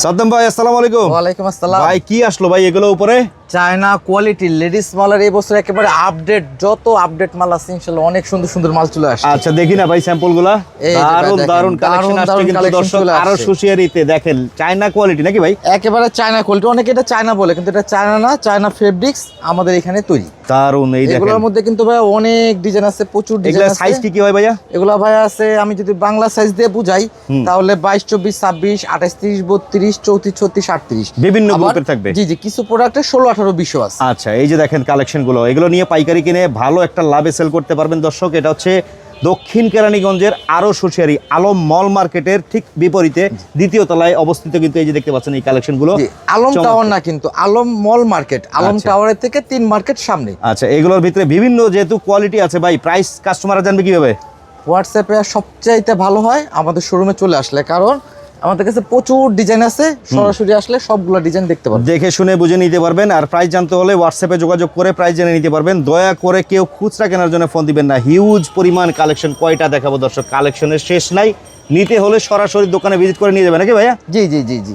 সাদ্দাম ভাই আসসালামু আলাইকুম। ওয়ালাইকুম আসসালাম। ভাই কি আসলো ভাই এগুলো উপরে? চায়না কোয়ালিটি লেডিস মালের এই বছর একেবারে আপডেট যত আপডেট মাল আছে ইনশাআল্লাহ অনেক সুন্দর সুন্দর মাল চলে আসছে। আচ্ছা দেখি না ভাই স্যাম্পলগুলা এই দারুণ দারুণ কালেকশন আসছে কিন্তু দর্শক আরও। সুশিয়ারিতে দেখেন চায়না কোয়ালিটি নাকি ভাই? একেবারে চায়না কোয়ালিটি অনেকে এটা চায়না বলে কিন্তু এটা চায়না না চায়না ফেব্রিক্স আমাদের এখানে তৈরি। দারুণ এই দেখেন। এগুলোর মধ্যে কিন্তু ভাই অনেক ডিজাইন আছে প্রচুর ডিজাইন আছে। সাইজ কি কি হয় ভাইয়া? এগুলো ভাই আছে আমি যদি বাংলা সাইজ দিয়ে বুঝাই তাহলে বাইশ চব্বিশ ছাব্বিশ আঠাশ তিরিশ বত্রিশ চৌত্রিশ ছত্রিশ আটত্রিশ। বিভিন্ন গ্রুপের থাকবে। জি জি কিছু প্রোডাক্টে ষোলো আঠারো বিশও আছে। আচ্ছা এই যে দেখেন কালেকশনগুলো এগুলো নিয়ে পাইকারি কিনে ভালো একটা লাভে সেল করতে পারবেন দর্শক এটা হচ্ছে দক্ষিণ কেরানীগঞ্জের আরও সুশিয়ারি আলম মল মার্কেটের ঠিক বিপরীতে দ্বিতীয় তলায় অবস্থিত কিন্তু এই যে দেখতে পাচ্ছেন এই কালেকশনগুলো আলম টাওয়ার না কিন্তু আলম মল মার্কেট আলম আচ্ছা। টাওয়ারের থেকে তিন মার্কেট সামনে। আচ্ছা এগুলোর ভিতরে বিভিন্ন যেহেতু কোয়ালিটি আছে ভাই প্রাইস কাস্টমাররা জানবে কীভাবে? হোয়াটসঅ্যাপে সবচাইতে ভালো হয় আমাদের শোরুমে চলে আসলে কারণ আমাদের কাছে প্রচুর ডিজাইন আছে সরাসরি আসলে সবগুলো ডিজাইন দেখতে পাবেন দেখে শুনে বুঝে নিতে পারবেন আর প্রাইস জানতে হলে হোয়াটসঅ্যাপে যোগাযোগ করে প্রাইস জেনে নিতে পারবেন। দয়া করে কেউ খুচরা কেনার জন্য ফোন দিবেন না। হিউজ পরিমাণ কালেকশন কয়টা দেখাবো দর্শক? কালেকশনের শেষ নাই। নিতে হলে সরাসরি দোকানে ভিজিট করে নিয়ে যাবে নাকি ভাইয়া? জি জি জি জি।